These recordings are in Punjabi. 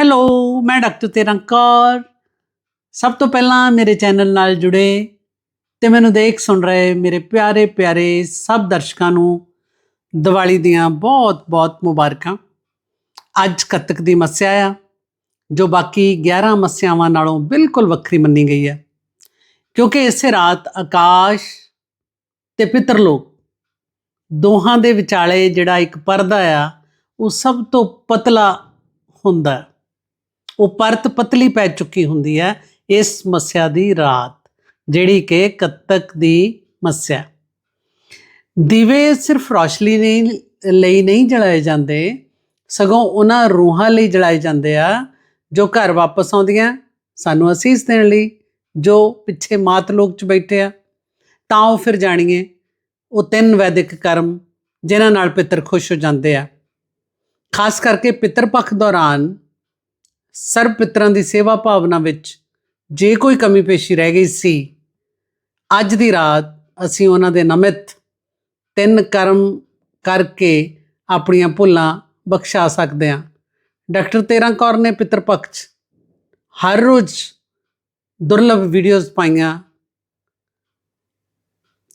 ਹੈਲੋ ਮੈਂ ਡਾਕਟਰ ਤੇਰਾਂ ਕੌਰ। ਸਭ ਤੋਂ ਪਹਿਲਾਂ ਮੇਰੇ ਚੈਨਲ ਨਾਲ ਜੁੜੇ ਤੇ ਮੈਨੂੰ ਦੇਖ ਸੁਣ ਰਹੇ ਮੇਰੇ ਪਿਆਰੇ ਪਿਆਰੇ ਸਭ ਦਰਸ਼ਕਾਂ ਨੂੰ ਦੀਵਾਲੀ ਦੀਆਂ ਬਹੁਤ-ਬਹੁਤ ਮੁਬਾਰਕਾਂ। ਅੱਜ ਕੱਤਕ ਦੀ ਮੱਸਿਆ ਆ, ਜੋ ਬਾਕੀ 11 ਮੱਸਿਆਵਾਂ ਨਾਲੋਂ ਬਿਲਕੁਲ ਵੱਖਰੀ ਮੰਨੀ ਗਈ ਹੈ ਕਿਉਂਕਿ ਇਸੇ ਰਾਤ ਆਕਾਸ਼ ਤੇ ਪਿਤਰਲੋਕ ਦੋਹਾਂ ਦੇ ਵਿਚਾਲੇ ਜਿਹੜਾ ਇੱਕ ਪਰਦਾ ਆ, ਉਹ ਸਭ ਤੋਂ ਪਤਲਾ ਹੁੰਦਾ। ਉਹ ਪਰਤ ਪਤਲੀ ਪੈ ਚੁੱਕੀ ਹੁੰਦੀ ਹੈ ਇਸ ਸਮੱਸਿਆ ਦੀ ਰਾਤ, ਜਿਹੜੀ ਕਿ ਕੱਤਕ ਦੀ ਮੱਸਿਆ। ਦੀਵੇ ਸਿਰਫ ਰੋਸ਼ਨੀ ਨਹੀਂ ਲਈ ਨਹੀਂ ਜਲਾਏ ਜਾਂਦੇ, ਸਗੋਂ ਉਹਨਾਂ ਰੂਹਾਂ ਲਈ ਜਲਾਏ ਜਾਂਦੇ ਆ, ਜੋ ਘਰ ਵਾਪਸ ਆਉਂਦੀਆਂ ਸਾਨੂੰ ਅਸੀਸ ਦੇਣ ਲਈ, ਜੋ ਪਿੱਛੇ ਮਾਤ ਲੋਕ ਚ ਬੈਠੇ ਆ। ਤਾਂ ਉਹ ਫਿਰ ਜਾਣੀਏ, ਉਹ ਤਿੰਨ ਵੈਦਿਕ ਕਰਮ ਜਿਨ੍ਹਾਂ ਨਾਲ ਪਿੱਤਰ ਖੁਸ਼ ਹੋ ਜਾਂਦੇ ਆ। ਖਾਸ ਕਰਕੇ ਪਿਤਰ ਪੱਖ ਦੌਰਾਨ ਸਰਬ ਪਿਤਰਾਂ ਦੀ ਸੇਵਾ ਭਾਵਨਾ ਵਿੱਚ ਜੇ ਕੋਈ ਕਮੀ ਪੇਸ਼ੀ ਰਹਿ ਗਈ ਸੀ, ਅੱਜ ਦੀ ਰਾਤ ਅਸੀਂ ਉਹਨਾਂ ਦੇ ਨਮਿਤ ਤਿੰਨ ਕਰਮ ਕਰਕੇ ਆਪਣੀਆਂ ਭੁੱਲਾਂ ਬਖਸ਼ਾ ਸਕਦੇ ਹਾਂ। ਡਾਕਟਰ ਤੇਰਾਂ ਕੌਰ ਨੇ ਪਿਤਰ ਪੱਖ 'ਚ ਹਰ ਰੋਜ਼ ਦੁਰਲਭ ਵੀਡੀਓਜ਼ ਪਾਈਆਂ।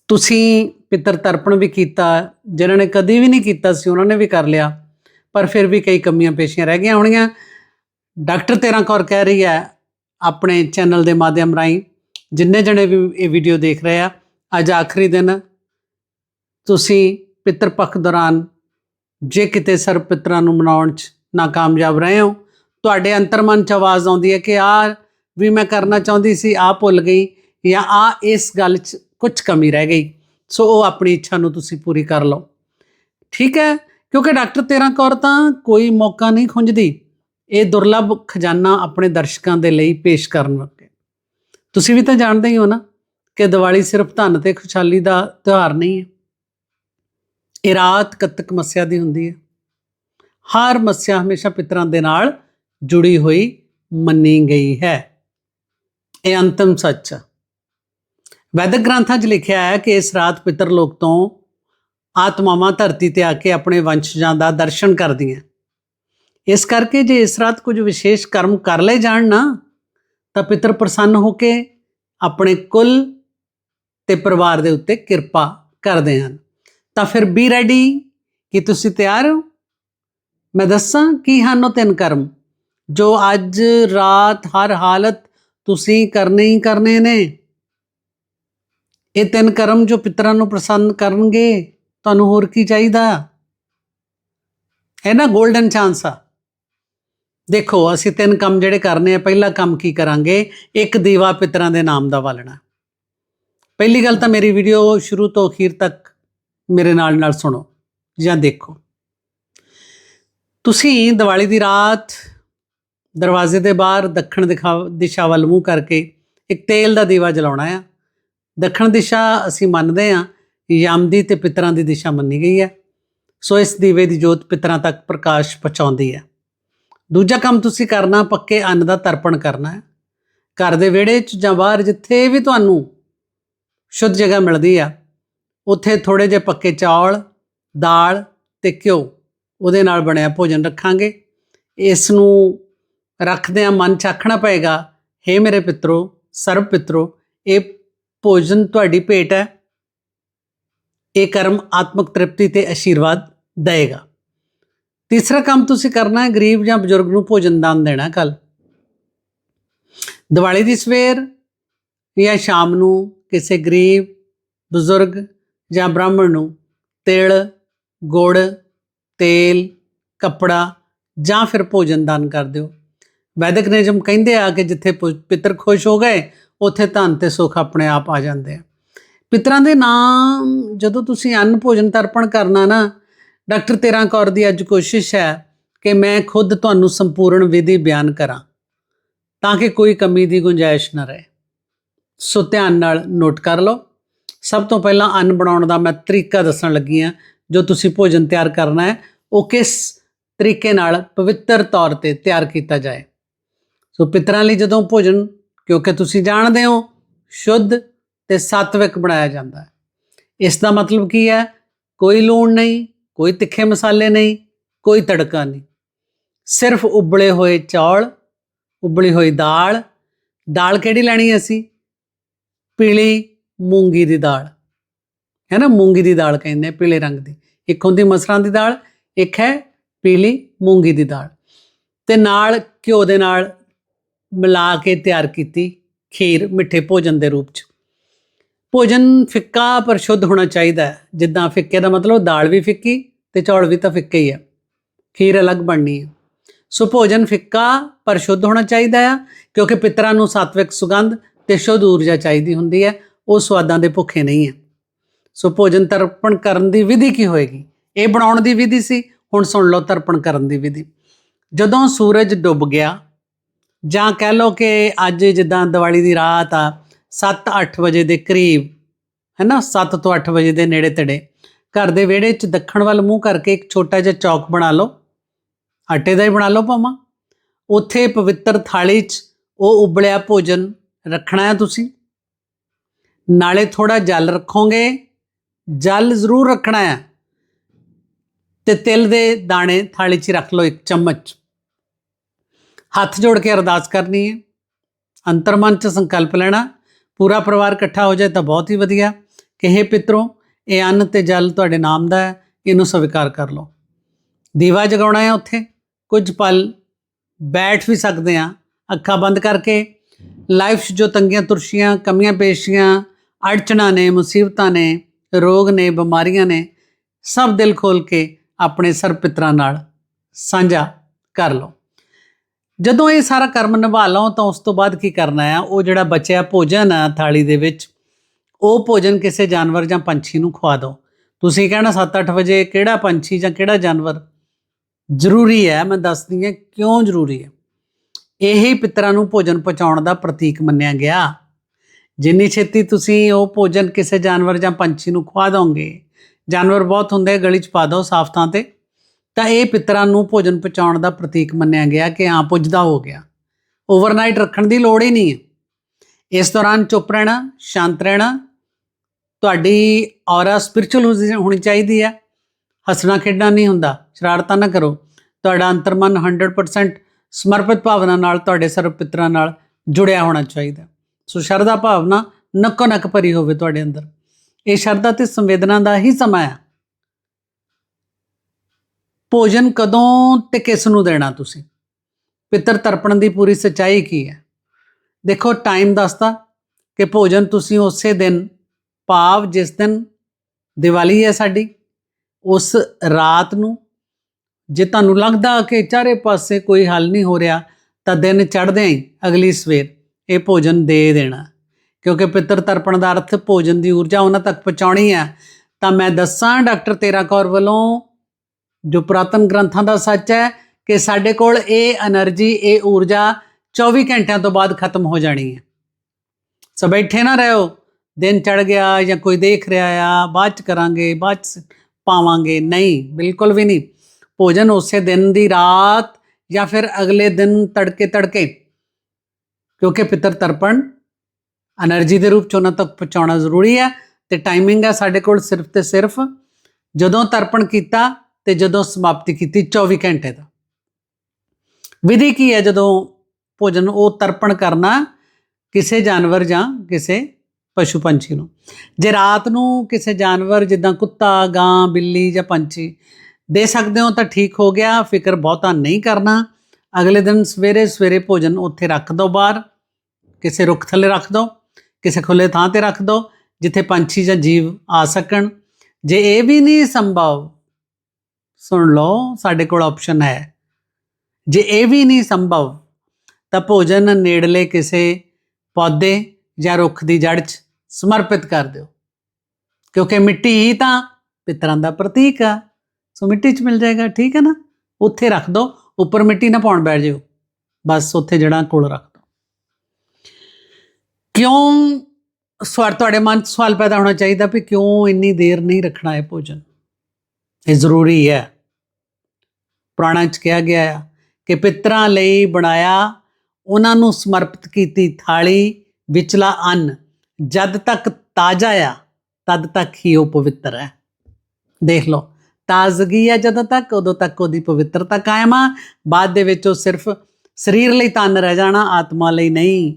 ਤੁਸੀਂ ਪਿੱਤਰ ਤਰਪਣ ਵੀ ਕੀਤਾ, ਜਿਨ੍ਹਾਂ ਨੇ ਕਦੀ ਵੀ ਨਹੀਂ ਕੀਤਾ ਸੀ, ਉਹਨਾਂ ਨੇ ਵੀ ਕਰ ਲਿਆ, ਪਰ ਫਿਰ ਵੀ ਕਈ ਕਮੀਆਂ ਪੇਸ਼ੀਆਂ ਰਹਿ ਗਈਆਂ ਹੋਣੀਆਂ। ਡਾਕਟਰ ਤੇਰਾ ਕੌਰ ਕਹਿ ਰਹੀ ਹੈ ਆਪਣੇ ਚੈਨਲ ਦੇ ਮਾਧਿਅਮ ਰਾਹੀਂ, ਜਿੰਨੇ ਜਣੇ ਵੀ ਇਹ ਵੀਡੀਓ ਦੇਖ ਰਹੇ ਆ, ਅੱਜ ਆਖਰੀ ਦਿਨ, ਤੁਸੀਂ ਪਿੱਤਰ ਪੱਖ ਦੌਰਾਨ ਜੇ ਕਿਤੇ ਸਰਬ ਪਿਤਰਾਂ ਨੂੰ ਮਨਾਉਣ 'ਚ ਨਾਕਾਮਯਾਬ ਰਹੇ ਹੋ, ਤੁਹਾਡੇ ਅੰਤਰਮਨ 'ਚ ਆਵਾਜ਼ ਆਉਂਦੀ ਹੈ ਕਿ ਆ ਵੀ ਮੈਂ ਕਰਨਾ ਚਾਹੁੰਦੀ ਸੀ, ਆ ਭੁੱਲ ਗਈ ਜਾਂ ਆ ਇਸ ਗੱਲ 'ਚ ਕੁਝ ਕਮੀ ਰਹਿ ਗਈ। ਸੋ ਉਹ ਆਪਣੀ ਇੱਛਾ ਨੂੰ ਤੁਸੀਂ ਪੂਰੀ ਕਰ ਲਓ। ਠੀਕ ਹੈ, ਕਿਉਂਕਿ ਡਾਕਟਰ ਤੇਰਾ ਕੌਰ ਤਾਂ ਕੋਈ ਮੌਕਾ ਨਹੀਂ ਖੁੰਝਦੀ। ਇਹ ਦੁਰਲੱਭ ਖਜ਼ਾਨਾ ਆਪਣੇ ਦਰਸ਼ਕਾਂ ਦੇ ਲਈ ਪੇਸ਼ ਕਰਨ ਲੱਗੇ ਤੁਸੀਂ ਵੀ ਤਾਂ ਜਾਣਦੇ ਹੀ ਹੋ ਨਾ ਕਿ ਦੀਵਾਲੀ ਸਿਰਫ ਧਨ ਤੇ ਖੁਸ਼ਹਾਲੀ ਦਾ ਤਿਉਹਾਰ ਨਹੀਂ ਹੈ। ਇਹ ਰਾਤ ਕੱਤਕ ਮੱਸਿਆ ਦੀ ਹੁੰਦੀ ਹੈ। ਹਰ ਮੱਸਿਆ ਹਮੇਸ਼ਾ ਪਿਤਰਾਂ ਦੇ ਨਾਲ ਜੁੜੀ ਹੋਈ ਮੰਨੀ ਗਈ ਹੈ। ਇਹ ਅੰਤਮ ਸੱਚ ਹੈ ਵੈਦਿਕ ਗ੍ਰੰਥਾਂ 'ਚ ਲਿਖਿਆ ਹੈ ਕਿ ਇਸ ਰਾਤ ਪਿਤਰ ਲੋਕ ਤੋਂ ਆਤਮਾਵਾਂ ਧਰਤੀ ਤੇ ਆ ਕੇ ਆਪਣੇ ਵੰਸ਼ਜਾਂ ਦਾ ਦਰਸ਼ਨ ਕਰਦੀਆਂ। ਇਸ ਕਰਕੇ ਜੇ ਇਸ ਰਾਤ ਕੁਝ ਵਿਸ਼ੇਸ਼ ਕਰਮ ਕਰ ਲਏ ਜਾਣ ਨਾ, ਤਾਂ ਪਿਤਰ ਪ੍ਰਸੰਨ ਹੋ ਕੇ ਆਪਣੇ ਕੁੱਲ ਤੇ ਪਰਿਵਾਰ ਦੇ ਉੱਤੇ ਕਿਰਪਾ ਕਰਦੇ ਹਨ। ਤਾਂ ਫਿਰ ਬੀ ਰੈਡੀ ਕਿ ਤੁਸੀਂ ਤਿਆਰ ਹੋ? ਮੈਂ ਦੱਸਾਂ ਕੀ ਹਨ ਉਹ ਤਿੰਨ ਕਰਮ, ਜੋ ਅੱਜ, ਰਾਤ, ਹਰ ਹਾਲਤ ਤੁਸੀਂ ਕਰਨੇ ਹੀ ਕਰਨੇ ਨੇ। ਇਹ ਤਿੰਨ ਕਰਮ ਜੋ ਪਿਤਰਾਂ ਨੂੰ ਪ੍ਰਸੰਨ ਕਰਨਗੇ, ਤੁਹਾਨੂੰ ਹੋਰ ਕੀ ਚਾਹੀਦਾ? ਹੈ ਨਾ 골ਡਨ ਚਾਂਸ ਆ। ਦੇਖੋ, ਅਸੀਂ ਤਿੰਨ ਕੰਮ ਜਿਹੜੇ ਕਰਨੇ ਆ, ਪਹਿਲਾ ਕੰਮ ਕੀ ਕਰਾਂਗੇ? ਇੱਕ ਦੀਵਾ ਪਿਤਰਾਂ ਦੇ ਨਾਮ ਦਾ ਬਾਲਣਾ। ਪਹਿਲੀ ਗੱਲ ਤਾਂ ਮੇਰੀ ਵੀਡੀਓ ਸ਼ੁਰੂ ਤੋਂ ਅਖੀਰ ਤੱਕ ਮੇਰੇ ਨਾਲ ਨਾਲ ਸੁਣੋ ਜਾਂ ਦੇਖੋ। ਤੁਸੀਂ ਦੀਵਾਲੀ ਦੀ ਰਾਤ ਦਰਵਾਜ਼ੇ ਦੇ ਬਾਹਰ ਦੱਖਣ ਦਿਖਾ- ਦਿਸ਼ਾ ਵੱਲ ਮੂੰਹ ਕਰਕੇ ਇੱਕ ਤੇਲ ਦਾ ਦੀਵਾ ਜਲਾਉਣਾ ਆ। ਦੱਖਣ ਦਿਸ਼ਾ ਅਸੀਂ ਮੰਨਦੇ ਹਾਂ ਯਮਦੀ ਤੇ ਪਿਤਰਾਂ ਦੀ ਦਿਸ਼ਾ ਮੰਨੀ ਗਈ ਹੈ। ਸੋ ਇਸ ਦੀਵੇ ਦੀ ਜੋਤ ਪਿਤਰਾਂ ਤੱਕ ਪ੍ਰਕਾਸ਼ ਪਹੁੰਚਾਉਂਦੀ ਹੈ। ਦੂਜਾ ਕੰਮ ਤੁਸੀਂ ਕਰਨਾ, ਪੱਕੇ ਅੰਨ ਦਾ ਤਰਪਣ ਕਰਨਾ ਹੈ। ਘਰ ਦੇ ਵਿਹੜੇ 'ਚ ਜਾਂ ਬਾਹਰ, ਜਿੱਥੇ ਵੀ ਤੁਹਾਨੂੰ ਸ਼ੁੱਧ ਜਗ੍ਹਾ ਮਿਲਦੀ ਆ, ਉੱਥੇ ਥੋੜੇ ਜਿਹੇ ਪੱਕੇ ਚੌਲ, ਦਾਲ ਤੇ ਘਿਓ, ਉਹਦੇ ਨਾਲ ਬਣਿਆ ਭੋਜਨ ਰੱਖਾਂਗੇ। ਇਸ ਨੂੰ ਰੱਖਦਿਆਂ ਮਨ ਚ ਆਖਣਾ ਪਏਗਾ हे ਮੇਰੇ ਪਿੱਤਰੋ ਸਰਬ ਪਿੱਤਰੋ, ਇਹ ਭੋਜਨ ਤੁਹਾਡੀ ਭੇਟ ਹੈ। ਇਹ ਕਰਮ ਆਤਮਿਕ ਤ੍ਰਿਪਤੀ ਤੇ ਆਸ਼ੀਰਵਾਦ ਦੇਗਾ ਤੀਸਰਾ ਕੰਮ ਤੁਸੀਂ ਕਰਨਾ ਹੈ, ਗਰੀਬ ਜਾਂ ਬਜ਼ੁਰਗ ਨੂੰ ਭੋਜਨ ਦਾਨ ਦੇਣਾ ਕੱਲ ਦੀਵਾਲੀ ਦੀ ਸਵੇਰ ਜਾਂ ਸ਼ਾਮ ਨੂੰ ਕਿਸੇ ਗਰੀਬ, ਬਜ਼ੁਰਗ ਜਾਂ ਬ੍ਰਾਹਮਣ ਨੂੰ ਤਿਲ, ਗੁੜ, ਤੇਲ, ਕੱਪੜਾ ਜਾਂ ਫਿਰ ਭੋਜਨ ਦਾਨ ਕਰ ਦਿਓ। ਵੈਦਿਕ ਨਿਯਮ ਕਹਿੰਦੇ ਆ ਕਿ ਜਿੱਥੇ ਪੁ- ਪਿਤਰ ਖੁਸ਼ ਹੋ ਗਏ, ਉੱਥੇ ਧਨ ਤੇ ਸੁੱਖ ਆਪਣੇ ਆਪ ਆ ਜਾਂਦੇ ਆ। ਪਿਤਰਾਂ ਦੇ ਨਾਮ ਜਦੋਂ ਤੁਸੀਂ ਅੰਨ ਭੋਜਨ ਤਰਪਣ ਕਰਨਾ ਨਾ ਡਾਕਟਰ ਤੇਰਾਂ ਕੌਰ ਦੀ ਅੱਜ ਕੋਸ਼ਿਸ਼ ਹੈ ਕਿ ਮੈਂ ਖੁਦ ਤੁਹਾਨੂੰ ਸੰਪੂਰਨ ਵਿਧੀ ਬਿਆਨ ਕਰਾਂ ਤਾਂ ਕਿ ਕੋਈ ਕਮੀ ਦੀ ਗੁੰਜਾਇਸ਼ ਨਾ ਰਹੇ। ਸੋ ਧਿਆਨ ਨਾਲ ਨੋਟ ਕਰ ਲਓ। ਸਭ ਤੋਂ ਪਹਿਲਾਂ ਅੰਨ ਬਣਾਉਣ ਦਾ ਮੈਂ ਤਰੀਕਾ ਦੱਸਣ ਲੱਗੀ ਹਾਂ, ਜੋ ਤੁਸੀਂ ਭੋਜਨ ਤਿਆਰ ਕਰਨਾ ਹੈ, ਉਹ ਕਿਸ ਤਰੀਕੇ ਨਾਲ ਪਵਿੱਤਰ ਤੌਰ ਤੇ ਤਿਆਰ ਕੀਤਾ ਜਾਏ। ਸੋ ਪਿਤਰਾਂ ਲਈ ਜਦੋਂ ਭੋਜਨ, ਕਿਉਂਕਿ ਤੁਸੀਂ ਜਾਣਦੇ ਹੋ, ਸ਼ੁੱਧ ਤੇ ਸਾਤਵਿਕ ਬਣਾਇਆ ਜਾਂਦਾ ਹੈ। ਇਸ ਦਾ ਮਤਲਬ ਕੀ ਹੈ? ਕੋਈ ਲੂਣ ਨਹੀਂ ਕੋਈ ਤਿੱਖੇ ਮਸਾਲੇ ਨਹੀਂ, ਕੋਈ ਤੜਕਾ ਨਹੀਂ। ਸਿਰਫ ਉਬਲੇ ਹੋਏ ਚੌਲ, ਉਬਲੀ ਹੋਈ ਦਾਲ। ਦਾਲ ਕਿਹੜੀ ਲੈਣੀ ਅਸੀਂ? ਪੀਲੀ ਮੂੰਗੀ ਦੀ ਦਾਲ। ਹੈ ਨਾ, ਮੂੰਗੀ ਦੀ ਦਾਲ ਕਹਿੰਦੇ ਪੀਲੇ ਰੰਗ ਦੀ। ਇੱਕ ਹੁੰਦੀ ਮਸਰਾਂ ਦੀ ਦਾਲ, ਇੱਕ ਹੈ ਪੀਲੀ ਮੂੰਗੀ ਦੀ ਦਾਲ। ਤੇ ਨਾਲ ਘਿਓ ਦੇ ਨਾਲ ਮਿਲਾ ਕੇ ਤਿਆਰ ਕੀਤੀ ਖੀਰ ਮਿੱਠੇ ਭੋਜਨ ਦੇ ਰੂਪ ਚ। ਭੋਜਨ ਫਿੱਕਾ ਪਰ ਸ਼ੁੱਧ ਹੋਣਾ ਚਾਹੀਦਾ ਹੈ। ਜਿੱਦਾਂ ਫਿੱਕੇ ਦਾ ਮਤਲਬ ਦਾਲ ਵੀ ਫਿੱਕੀ ਤੇ ਚੌਲ ਵੀ ਤਾਂ ਫਿੱਕੇ ਹੀ ਆ। ਖੀਰ ਅਲੱਗ ਬਣਨੀ ਹੈ ਸੋ ਭੋਜਨ ਫਿੱਕਾ ਪਰ ਸ਼ੁੱਧ ਹੋਣਾ ਚਾਹੀਦਾ ਆ, ਕਿਉਂਕਿ ਪਿਤਰਾਂ ਨੂੰ ਸਾਤਵਿਕ ਸੁਗੰਧ ਤੇ ਸ਼ੁੱਧ ਊਰਜਾ ਚਾਹੀਦੀ ਹੁੰਦੀ ਹੈ, ਉਹ ਸਵਾਦਾਂ ਦੇ ਭੁੱਖੇ ਨਹੀਂ ਹੈ ਸੋ ਭੋਜਨ ਤਰਪਣ ਕਰਨ ਦੀ ਵਿਧੀ ਕੀ ਹੋਏਗੀ? ਇਹ ਬਣਾਉਣ ਦੀ ਵਿਧੀ ਸੀ, ਹੁਣ ਸੁਣ ਲਓ ਤਰਪਣ ਕਰਨ ਦੀ ਵਿਧੀ। ਜਦੋਂ ਸੂਰਜ ਡੁੱਬ ਗਿਆ, ਜਾਂ ਕਹਿ ਲਓ ਕਿ ਅੱਜ ਜਿੱਦਾਂ ਦੀਵਾਲੀ ਦੀ ਰਾਤ ਆ 7-8 ਵਜੇ ਦੇ ਕਰੀਬ ਹੈ ਨਾ 7 ਤੋਂ 8 ਵਜੇ ਦੇ ਨੇੜੇ ਤੇੜੇ। ਘਰ ਦੇ ਵਿਹੜੇ 'ਚ ਦੱਖਣ ਵੱਲ ਮੂੰਹ ਕਰਕੇ ਇੱਕ ਛੋਟਾ ਜਿਹਾ ਚੌਕ ਬਣਾ ਲਓ। ਆਟੇ ਦਾ ਹੀ ਬਣਾ ਲਓ ਭਾਵਾਂ। ਉੱਥੇ ਪਵਿੱਤਰ ਥਾਲੀ 'ਚ ਉਹ ਉਬਲਿਆ ਭੋਜਨ ਰੱਖਣਾ ਹੈ ਤੁਸੀਂ। ਨਾਲੇ ਥੋੜਾ ਜਲ ਰੱਖੋਗੇ। ਜਲ ਜ਼ਰੂਰ ਰੱਖਣਾ ਹੈ। ਤੇ ਤਿਲ ਦੇ ਦਾਣੇ ਥਾਲੀ 'ਚ ਰੱਖ ਲਓ ਇੱਕ ਚਮਚ। ਹੱਥ ਜੋੜ ਕੇ ਅਰਦਾਸ ਕਰਨੀ ਹੈ। ਅੰਤਰਮਨ 'ਚ ਸੰਕਲਪ ਲੈਣਾ। ਪੂਰਾ ਪਰਿਵਾਰ ਇਕੱਠਾ ਹੋ ਜਾਏ ਤਾਂ ਬਹੁਤ ਹੀ ਵਧੀਆ। ਕਿ ਹੇ ਪਿਤਰੋ, ਇਹ ਅੰਨ ਤੇ ਜਲ ਤੁਹਾਡੇ ਨਾਮ ਦਾ ਹੈ, ਇਹਨੂੰ ਸਵੀਕਾਰ ਕਰ ਲਓ। ਦੀਵਾ ਜਗਾਉਣਾ ਹੈ ਉੱਥੇ। ਕੁਝ ਪਲ ਬੈਠ ਵੀ ਸਕਦੇ ਆ ਅੱਖਾਂ ਬੰਦ ਕਰਕੇ। ਲਾਈਫ 'ਚ ਜੋ ਤੰਗੀਆਂ ਤੁਰਸ਼ੀਆਂ, ਕਮੀਆਂ ਪੇਸ਼ੀਆਂ, ਅੜਚਣਾ ਨੇ, ਮੁਸੀਬਤਾਂ ਨੇ, ਰੋਗ ਨੇ, ਬਿਮਾਰੀਆਂ ਨੇ, ਸਭ ਦਿਲ ਖੋਲ ਕੇ ਆਪਣੇ ਸਰਪਿਤਰਾਂ ਨਾਲ ਸਾਂਝਾ ਕਰ ਲਓ। ਜਦੋਂ ਇਹ ਸਾਰਾ ਕਰਮ ਨਿਭਾ ਲਓ ਤਾਂ ਉਸ ਤੋਂ ਬਾਅਦ ਕੀ ਕਰਨਾ ਹੈ ਉਹ ਜਿਹੜਾ ਬਚਿਆ ਭੋਜਨ ਆ ਥਾਲੀ ਦੇ ਵਿੱਚ, ਉਹ ਭੋਜਨ ਕਿਸੇ ਜਾਨਵਰ ਜਾਂ ਪੰਛੀ ਨੂੰ ਖਵਾ ਦਿਓ। ਤੁਸੀਂ ਕਹਿਣਾ 7-8 ਵਜੇ ਕਿਹੜਾ ਪੰਛੀ ਜਾਂ ਕਿਹੜਾ ਜਾਨਵਰ ਜ਼ਰੂਰੀ ਹੈ? ਮੈਂ ਦੱਸਦੀ ਹਾਂ ਕਿਉਂ ਜ਼ਰੂਰੀ ਹੈ। ਇਹ ਹੀ ਪਿਤਰਾਂ ਨੂੰ ਭੋਜਨ ਪਹੁੰਚਾਉਣ ਦਾ ਪ੍ਰਤੀਕ ਮੰਨਿਆ ਗਿਆ। ਜਿੰਨੀ ਛੇਤੀ ਤੁਸੀਂ ਉਹ ਭੋਜਨ ਕਿਸੇ ਜਾਨਵਰ ਜਾਂ ਪੰਛੀ ਨੂੰ ਖਵਾ ਦੋਗੇ ਜਾਨਵਰ ਬਹੁਤ ਹੁੰਦੇ ਗਲੀ 'ਚ ਪਾ ਦਿਓ ਸਾਫ਼ ਥਾਂ ਤੇ। ਤਾਂ ਇਹ ਪਿਤਰਾਂ ਨੂੰ ਭੋਜਨ ਪਹੁੰਚਾਉਣ ਦਾ ਪ੍ਰਤੀਕ ਮੰਨਿਆ ਗਿਆ ਕਿ ਹਾਂ, ਪੁੱਜਦਾ ਹੋ ਗਿਆ। ਓਵਰਨਾਈਟ ਰੱਖਣ ਦੀ ਲੋੜ ਹੀ ਨਹੀਂ ਹੈ। ਇਸ ਦੌਰਾਨ ਚੁੱਪ ਰਹਿਣਾ, ਸ਼ਾਂਤ ਰਹਿਣਾ, ਤੁਹਾਡੀ ਔਰਾ ਸਪਿਰਚੁਅਲ ਹੋਣੀ ਚਾਹੀਦੀ ਹੈ। ਹੱਸਣਾ, ਖੇਡਣਾ ਨਹੀਂ ਹੁੰਦਾ। ਸ਼ਰਾਰਤਾਂ ਨਾ ਕਰੋ। ਤੁਹਾਡਾ ਅੰਤਰਮਨ 100% ਸਮਰਪਿਤ ਭਾਵਨਾ ਨਾਲ ਤੁਹਾਡੇ ਸਰਵ ਪਿਤਰਾਂ ਨਾਲ ਜੁੜਿਆ ਹੋਣਾ ਚਾਹੀਦਾ ਸੋ ਸ਼ਰਧਾ ਭਾਵਨਾ ਨੱਕੋ ਨੱਕ ਭਰੀ ਹੋਵੇ ਤੁਹਾਡੇ ਅੰਦਰ। ਇਹ ਸ਼ਰਧਾ ਤੇ ਸੰਵੇਦਨਾ ਦਾ ਹੀ ਸਮਾਂ ਹੈ। ਭੋਜਨ ਕਦੋਂ ਤੇ ਕਿਸ ਨੂੰ ਦੇਣਾ ਤੁਸੀਂ? ਪਿੱਤਰ ਤਰਪਣ ਦੀ ਪੂਰੀ ਸਚਾਈ ਕੀ ਹੈ? ਦੇਖੋ ਟਾਈਮ ਦੱਸਦਾ ਕਿ ਭੋਜਨ ਤੁਸੀਂ ਉਸੇ ਦਿਨ, ਭਾਵ ਜਿਸ ਦਿਨ ਦੀਵਾਲੀ ਹੈ ਸਾਡੀ, ਉਸ ਰਾਤ ਨੂੰ, ਜੇ ਤੁਹਾਨੂੰ ਲੱਗਦਾ ਕਿ ਚਾਰੇ ਪਾਸੇ ਕੋਈ ਹੱਲ ਨਹੀਂ ਹੋ ਰਿਹਾ, ਤਾਂ ਦਿਨ ਚੜ੍ਹਦੇ ਹੀ ਅਗਲੀ ਸਵੇਰ, ਇਹ ਭੋਜਨ ਦੇ ਦੇਣਾ। ਕਿਉਂਕਿ ਪਿੱਤਰ ਤਰਪਣ ਦਾ ਅਰਥ ਭੋਜਨ ਦੀ ਊਰਜਾ ਉਹਨਾਂ ਤੱਕ ਪਹੁੰਚਾਉਣੀ ਹੈ। ਤਾਂ ਮੈਂ ਦੱਸਾਂ, ਡਾਕਟਰ ਤੇਰਾ ਕੌਰ ਵੱਲੋਂ ਜੋ ਪ੍ਰਾਤਨ ਗ੍ਰੰਥਾਂ ਦਾ ਸੱਚ ਹੈ ਕਿ ਸਾਡੇ ਕੋਲ ਇਹ એનર્ਜੀ, ਇਹ ਊਰਜਾ 24 ਘੰਟਿਆਂ ਤੋਂ ਬਾਅਦ ਖਤਮ ਹੋ ਜਾਣੀ ਹੈ। ਸੋ ਬੈਠੇ ਨਾ ਰਹੋ, ਦਿਨ ਚੜ ਗਿਆ ਜਾਂ ਕੋਈ ਦੇਖ ਰਿਹਾ ਆ, ਬਾਅਦ ਚ ਕਰਾਂਗੇ, ਬਾਅਦ ਚ ਪਾਵਾਂਗੇ। ਨਹੀਂ, ਬਿਲਕੁਲ ਵੀ ਨਹੀਂ। ਭੋਜਨ ਉਸੇ ਦਿਨ ਦੀ ਰਾਤ ਜਾਂ ਫਿਰ ਅਗਲੇ ਦਿਨ ਤੜਕੇ ਤੜਕੇ, ਕਿਉਂਕਿ ਪਿਤਰ ਤਰਪਣ એનર્ਜੀ ਦੇ ਰੂਪ ਚ ਉਹਨਾਂ ਤੱਕ ਪਹੁੰਚਾਉਣਾ ਜ਼ਰੂਰੀ ਹੈ ਤੇ ਟਾਈਮਿੰਗ ਹੈ ਸਾਡੇ ਕੋਲ ਸਿਰਫ ਤੇ ਸਿਰਫ ਜਦੋਂ ਤਰਪਣ ਕੀਤਾ ਤੇ ਜਦੋਂ ਸਮਾਪਤੀ ਕੀਤੀ 24 ਘੰਟੇ ਦਾ। ਵਿਧੀ ਕੀ ਹੈ ਜਦੋਂ ਭੋਜਨ ਉਹ ਤਰਪਣ ਕਰਨਾ ਕਿਸੇ ਜਾਨਵਰ ਜਾਂ ਕਿਸੇ ਪਸ਼ੂ ਪੰਛੀ ਨੂੰ? ਜੇ ਰਾਤ ਨੂੰ ਕਿਸੇ ਜਾਨਵਰ ਜਿੱਦਾਂ ਕੁੱਤਾ, ਗਾਂ, ਬਿੱਲੀ ਜਾਂ ਪੰਛੀ ਦੇ ਸਕਦੇ ਹੋ ਤਾਂ ਠੀਕ ਹੋ ਗਿਆ, ਫਿਕਰ ਬਹੁਤਾ ਨਹੀਂ ਕਰਨਾ। ਅਗਲੇ ਦਿਨ ਸਵੇਰੇ ਸਵੇਰੇ ਭੋਜਨ ਉੱਥੇ ਰੱਖ ਦਿਓ ਬਾਹਰ, ਕਿਸੇ ਰੁੱਖ ਥੱਲੇ ਰੱਖ ਦਿਓ ਕਿਸੇ ਖੁੱਲੇ ਥਾਂ ਤੇ ਰੱਖ ਦਿਓ ਜਿੱਥੇ ਪੰਛੀ ਜਾਂ ਜੀਵ ਆ ਸਕਣ। ਜੇ ਇਹ ਵੀ ਨਹੀਂ ਸੰਭਵ ਸੁਣ ਲਓ, ਸਾਡੇ ਕੋਲ ਆਪਸ਼ਨ ਹੈ। ਜੇ ਇਹ ਵੀ ਨਹੀਂ ਸੰਭਵ, ਤਾਂ ਭੋਜਨ ਨੇੜਲੇ ਕਿਸੇ ਪੌਦੇ ਜਾਂ ਰੁੱਖ ਦੀ ਜੜ 'ਚ ਸਮਰਪਿਤ ਕਰ ਦਿਓ। ਕਿਉਂਕਿ ਮਿੱਟੀ ਹੀ ਤਾਂ ਪਿਤਰਾਂ ਦਾ ਪ੍ਰਤੀਕ ਆ। ਸੋ ਮਿੱਟੀ 'ਚ ਮਿਲ ਜਾਏਗਾ, ਠੀਕ ਹੈ ਨਾ? ਉੱਥੇ ਰੱਖ ਦਿਓ ਉੱਪਰ ਮਿੱਟੀ ਨਾ ਪਾਉਣ ਬੈਠ ਜਿਓ ਬਸ ਉੱਥੇ ਜੜਾਂ ਕੋਲ ਰੱਖ ਦਿਓ ਕਿਉਂ ਸਵਾਲ, ਤੁਹਾਡੇ ਮਨ 'ਚ ਸਵਾਲ ਪੈਦਾ ਹੋਣਾ ਚਾਹੀਦਾ ਵੀ ਕਿਉਂ ਇੰਨੀ ਦੇਰ ਨਹੀਂ ਰੱਖਣਾ ਹੈ ਭੋਜਨ? ਇਹ ਜ਼ਰੂਰੀ ਹੈ। ਪੁਰਾਣਾ ਚ ਕਿਹਾ ਗਿਆ ਆ ਕਿ ਪਿਤਰਾਂ ਲਈ ਬਣਾਇਆ, ਉਹਨਾਂ ਨੂੰ ਸਮਰਪਿਤ ਕੀਤੀ ਥਾਲੀ, ਵਿਚਲਾ ਅੰਨ। ਜਦ ਤੱਕ ਤਾਜ਼ਾ ਆ, ਤਦ ਤੱਕ ਹੀ ਉਹ ਪਵਿੱਤਰ ਹੈ। ਦੇਖ ਲਓ, ਤਾਜ਼ਗੀ ਆ ਜਦੋਂ ਤੱਕ, ਉਦੋਂ ਤੱਕ ਉਹਦੀ ਪਵਿੱਤਰਤਾ ਕਾਇਮ ਆ। ਬਾਅਦ ਦੇ ਵਿੱਚ ਉਹ ਸਿਰਫ ਸਰੀਰ ਲਈ ਤਨ ਰਹਿ ਜਾਣਾ, ਆਤਮਾ ਲਈ ਨਹੀਂ।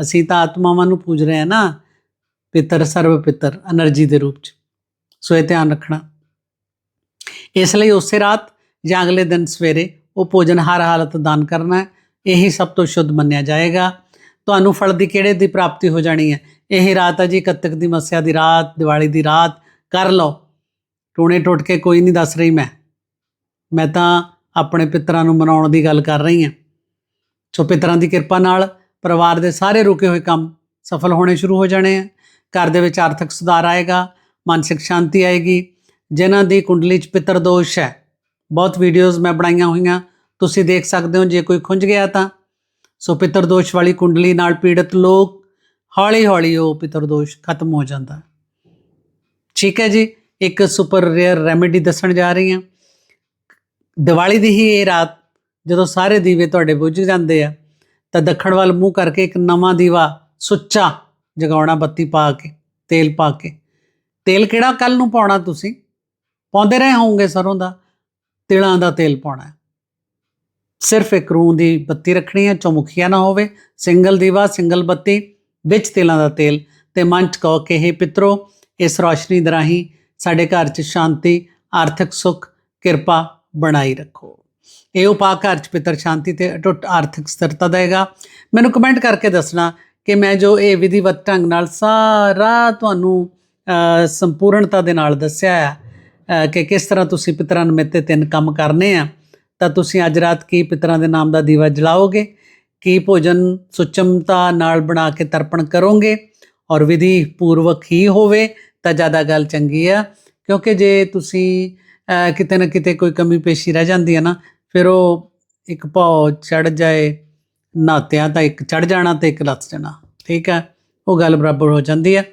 ਅਸੀਂ ਤਾਂ ਆਤਮਾਵਾਂ ਨੂੰ ਪੂਜ ਰਹੇ ਆ ਨਾ, ਪਿਤਰ ਸਰਵ ਪਿਤਰ, એનર્ਜੀ ਦੇ ਰੂਪ ਚ। ਸੋ ਇਹ ਧਿਆਨ ਰੱਖਣਾ। ਇਸ ਲਈ ਉਸੇ ਰਾਤ ਜਾਂ ਅਗਲੇ ਦਿਨ ਸਵੇਰੇ ਉਹ ਭੋਜਨ ਹਰ ਹਾਲਤ ਦਾਨ ਕਰਨਾ ਹੈ। ਇਹੀ ਸਭ ਤੋਂ ਸ਼ੁੱਧ ਮੰਨਿਆ ਜਾਏਗਾ। ਤੁਹਾਨੂੰ ਫਲ ਦੀ ਕਿਹੜੇ ਦੀ ਪ੍ਰਾਪਤੀ ਹੋ ਜਾਣੀ ਹੈ? ਇਹ ਰਾਤ ਹੈ ਜੀ, ਕੱਤਕ ਦੀ ਮੱਸਿਆ ਦੀ ਰਾਤ, ਦੀਵਾਲੀ ਦੀ ਰਾਤ। ਕਰ ਲਓ। ਟੋਣੇ ਟੁੱਟ ਕੇ ਕੋਈ ਨਹੀਂ ਦੱਸ ਰਹੀ ਮੈਂ। ਮੈਂ ਤਾਂ ਆਪਣੇ ਪਿੱਤਰਾਂ ਨੂੰ ਮਨਾਉਣ ਦੀ ਗੱਲ ਕਰ ਰਹੀ ਹਾਂ। ਸੋ ਪਿੱਤਰਾਂ ਦੀ ਕਿਰਪਾ ਨਾਲ ਪਰਿਵਾਰ ਦੇ ਸਾਰੇ ਰੁਕੇ ਹੋਏ ਕੰਮ ਸਫਲ ਹੋਣੇ ਸ਼ੁਰੂ ਹੋ ਜਾਣੇ ਆ। ਘਰ ਦੇ ਵਿੱਚ ਆਰਥਿਕ ਸੁਧਾਰ ਆਏਗਾ, ਮਾਨਸਿਕ ਸ਼ਾਂਤੀ ਆਏਗੀ। ਜਿਨ੍ਹਾਂ ਦੀ ਕੁੰਡਲੀ 'ਚ ਪਿੱਤਰ ਦੋਸ਼ ਹੈ ਬਹੁਤ ਵੀਡੀਓਜ਼ ਮੈਂ ਬਣਾਈਆਂ ਹੋਈਆਂ। ਤੁਸੀਂ ਦੇਖ ਸਕਦੇ ਹੋ, ਜੇ ਕੋਈ ਖੁੰਝ ਗਿਆ ਤਾਂ। ਸੋ ਪਿੱਤਰ ਦੋਸ਼ ਵਾਲੀ ਕੁੰਡਲੀ ਨਾਲ ਪੀੜਤ ਲੋਕ, ਹੌਲੀ ਹੌਲੀ ਉਹ ਪਿੱਤਰ ਦੋਸ਼ ਖਤਮ ਹੋ ਜਾਂਦਾ। ਠੀਕ ਹੈ ਜੀ, ਇੱਕ ਸੁਪਰ ਰੇਅਰ ਰੈਮੇਡੀ ਦੱਸਣ ਜਾ ਰਹੀ ਹਾਂ। ਦੀਵਾਲੀ ਦੀ ਹੀ ਇਹ ਰਾਤ ਜਦੋਂ ਸਾਰੇ ਦੀਵੇ ਤੁਹਾਡੇ ਬੁੱਝ ਜਾਂਦੇ ਆ, ਤਾਂ ਦੱਖਣ ਵੱਲ ਮੂੰਹ ਕਰਕੇ ਇੱਕ ਨਵਾਂ ਦੀਵਾ ਸੁੱਚਾ ਜਗਾਉਣਾ, ਬੱਤੀ ਪਾ ਕੇ, ਤੇਲ ਪਾ ਕੇ। ਤੇਲ ਕਿਹੜਾ ਕੱਲ ਨੂੰ ਪਾਉਣਾ ਤੁਸੀਂ? ਪਾਉਂਦੇ ਰਹੇ ਹੋਵੋਗੇ ਸਰੋਂ ਦਾ। ਤਿਲਾਂ ਦਾ ਤੇਲ ਪਾਉਣਾ ਸਿਰਫ ਇੱਕ ਰੂੰ ਦੀ ਬੱਤੀ ਰੱਖਣੀ ਹੈ, ਚੌਮੁਖੀਆ ਨਾ ਹੋਵੇ, ਸਿੰਗਲ ਦੀਵਾ, ਸਿੰਗਲ ਬੱਤੀ, ਵਿੱਚ ਤਿਲਾਂ ਦਾ ਤੇਲ ਤੇ ਮਨ ਚ ਕਹੋ ਕਿ ਇਹ ਪਿਤਰੋ, ਇਸ ਰੋਸ਼ਨੀ ਦੇ ਰਾਹੀਂ ਸਾਡੇ ਘਰ 'ਚ ਸ਼ਾਂਤੀ, ਆਰਥਿਕ ਸੁੱਖ, ਕਿਰਪਾ ਬਣਾਈ ਰੱਖੋ। ਇਹ ਉਪਾਅ ਘਰ 'ਚ ਪਿਤਰ ਸ਼ਾਂਤੀ ਤੇ ਅਟੁੱਟ ਆਰਥਿਕ ਸਥਿਰਤਾ ਦੇਗਾ। ਮੈਨੂੰ ਕਮੈਂਟ ਕਰਕੇ ਦੱਸਣਾ ਕਿ ਮੈਂ ਜੋ ਇਹ ਵਿਧੀਵਤ ਢੰਗ ਨਾਲ ਸਾਰਾ ਤੁਹਾਨੂੰ ਸੰਪੂਰਨਤਾ ਦੇ ਨਾਲ ਦੱਸਿਆ ਹੈ ਕਿ ਕਿਸ ਤਰ੍ਹਾਂ ਤੁਸੀਂ ਪਿਤਰਾਂ ਨਿਮਿਤ ਤੇ ਤਿੰਨ ਕੰਮ ਕਰਨੇ ਆ, ਤਾਂ ਤੁਸੀਂ ਅੱਜ ਰਾਤ ਕੀ ਪਿਤਰਾਂ ਦੇ ਨਾਮ ਦਾ ਦੀਵਾ ਜਲਾਓਗੇ? ਕੀ ਭੋਜਨ ਸੁਚਮਤਾ ਨਾਲ ਬਣਾ ਕੇ ਤਰਪਣ ਕਰੋਗੇ? ਔਰ ਵਿਧੀ ਪੂਰਵਕ ਹੀ ਹੋਵੇ ਤਾਂ ਜ਼ਿਆਦਾ ਗੱਲ ਚੰਗੀ ਆ, ਕਿਉਂਕਿ ਜੇ ਤੁਸੀਂ ਕਿਤੇ ਨਾ ਕਿਤੇ ਕੋਈ ਕਮੀ ਪੇਸ਼ੀ ਰਹਿ ਜਾਂਦੀ ਹੈ ਨਾ, ਫਿਰ ਉਹ ਇੱਕ ਭਾਉ ਚੜ ਜਾਏ, ਨਾਤਿਆਂ ਤਾਂ ਇੱਕ ਚੜ ਜਾਣਾ ਤੇ ਇੱਕ ਲੱਥ ਜਾਣਾ, ਠੀਕ ਹੈ ਉਹ ਗੱਲ ਬਰਾਬਰ ਹੋ ਜਾਂਦੀ ਹੈ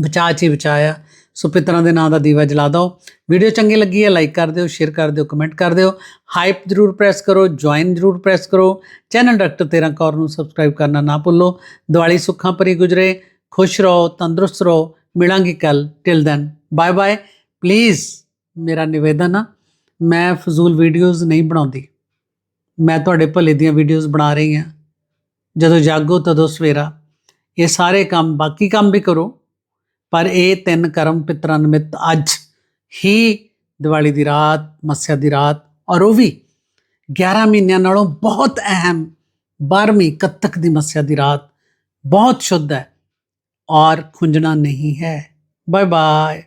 ਬਚਾ ਹੀ ਬਚਾਇਆ। ਸੋ ਪਿਤਰਾਂ ਦੇ ਨਾਂ ਦਾ ਦੀਵਾ ਜਲਾ ਦਿਓ। ਵੀਡੀਓ ਚੰਗੀ ਲੱਗੀ ਹੈ ਲਾਈਕ ਕਰ ਦਿਓ ਸ਼ੇਅਰ ਕਰ ਦਿਓ ਕਮੈਂਟ ਕਰ ਦਿਓ। ਹਾਈਪ ਜਰੂਰ ਪ੍ਰੈਸ ਕਰੋ ਜੁਆਇਨ ਜਰੂਰ ਪ੍ਰੈਸ ਕਰੋ। ਚੈਨਲ ਡਾਕਟਰ ਤੇਰਾ ਕੌਰ ਨੂੰ ਸਬਸਕ੍ਰਾਈਬ ਕਰਨਾ ਨਾ ਭੁੱਲੋ। ਦੀਵਾਲੀ ਸੁੱਖਾਂ ਭਰੀ ਗੁਜਰੇ। ਖੁਸ਼ ਰਹੋ, ਤੰਦਰੁਸਤ ਰਹੋ। ਮਿਲਾਂਗੇ ਕੱਲ till then bye bye please ਮੇਰਾ ਨਿਵੇਦਨ ਆ, ਮੈਂ ਫਜ਼ੂਲ ਵੀਡੀਓਜ਼ ਨਹੀਂ ਬਣਾਉਂਦੀ। ਮੈਂ ਤੁਹਾਡੇ ਭਲੇ ਦੀਆਂ ਵੀਡੀਓਜ਼ ਬਣਾ ਰਹੀ ਹਾਂ। ਜਦੋਂ ਜਾਗੋ, ਤਦੋਂ ਸਵੇਰਾ। ਇਹ ਸਾਰੇ ਕੰਮ ਬਾਕੀ ਕੰਮ ਵੀ ਕਰੋ। ਪਰ ਇਹ ਤਿੰਨ ਕਰਮ ਪਿਤਰਾਂ ਨਿਮਿਤ ਅੱਜ ਹੀ ਦੀਵਾਲੀ ਦੀ ਰਾਤ, ਮੱਸਿਆ ਦੀ ਰਾਤ ਔਰ ਉਹ ਵੀ 11 ਮਹੀਨਿਆਂ ਨਾਲੋਂ ਬਹੁਤ ਅਹਿਮ 12ਵੀਂ ਕੱਤਕ ਦੀ ਮੱਸਿਆ ਦੀ ਰਾਤ। ਬਹੁਤ ਸ਼ੁੱਧ ਹੈ ਔਰ ਖੁੰਝਣਾ ਨਹੀਂ ਹੈ। Bye bye